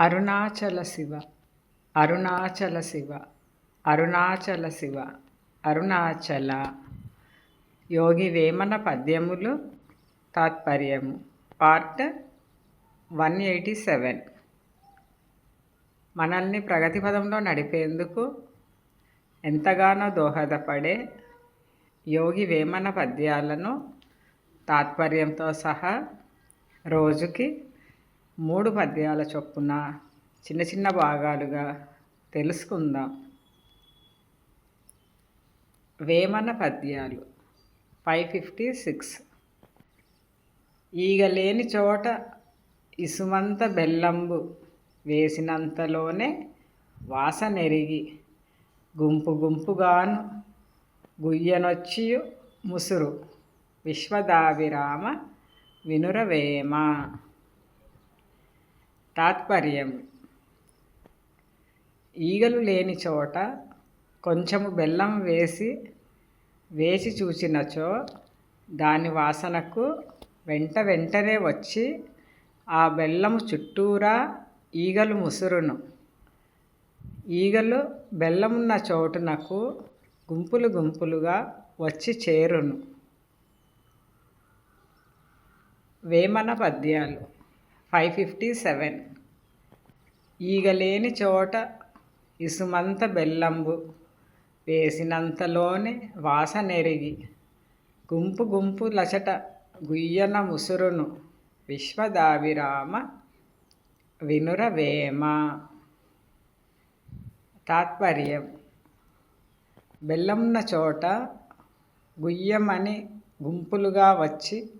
అరుణాచల శివ అరుణాచల శివ అరుణాచల శివ అరుణాచల. యోగి వేమన పద్యములు తాత్పర్యము. Part one eighty seven. మనల్ని ప్రగతి పదంలో నడిపేందుకు ఎంతగానో దోహదపడే యోగి వేమన పద్యాలను తాత్పర్యంతో సహా రోజుకి మూడు పద్యాల చొప్పున చిన్న చిన్న భాగాలుగా తెలుసుకుందాం. వేమన పద్యాలు ఫైవ్ ఫిఫ్టీ సిక్స్. ఈగ లేని చోట ఇసుమంత బెల్లంబు వేసినంతలోనే వాసనెరిగి గుంపు గుంపుగాను గుయ్యనొచ్చియు ముసురు విశ్వదావిరామ వినురవేమ. తాత్పర్యం. ఈగలు లేని చోట కొంచెము బెల్లం వేసి వేసి చూచినచో దాని వాసనకు వెంట వెంటనే వచ్చి ఆ బెల్లము చుట్టూరా ఈగలు ముసురును. ఈగలు బెల్లమున్న చోటునకు గుంపులు గుంపులుగా వచ్చి చేరును. వేమన పద్యాలు. Five fifty seven. ఈగలేని చోట ఇసుమంత బెల్లంబు వేసినంతలోనే వాసనెరిగి గుంపు గుంపు లచట గుయ్యన ముసురును విశ్వదావిరామ వినురవేమ. తాత్పర్యం. బెల్లంన చోట గుయ్యమని గుంపులుగా వచ్చి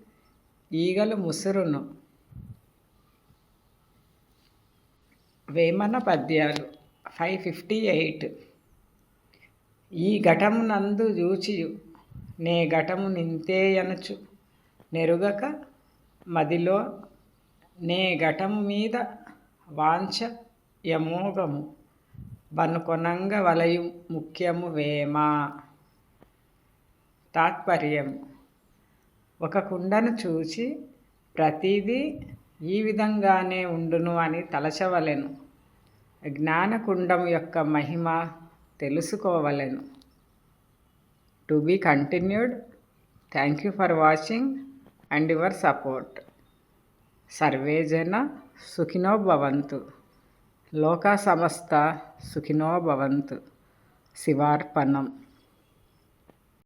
ఈగలు ముసురును వేమన పద్యాలు ఫైవ్ ఫిఫ్టీ ఎయిట్ ఈ ఘటమునందు చూచియు నే ఘటము నింతేయనచు నెరుగక మదిలో నే ఘటము మీద వాంఛ యమోగము. వనుకొనంగ వలయు ముఖ్యము వేమ. తాత్పర్యం ఒక కుండను చూచి ప్రతిదీ ఈ విధంగానే ఉండును అని తలచవలెను. జ్ఞానకుండం యొక్క మహిమ తెలుసుకోవలెను. To be continued thank you for watching and your support. Survey జన సుఖినో భవంతు. లోకా సమస్త సుఖినో భవంతు. శివార్పణం.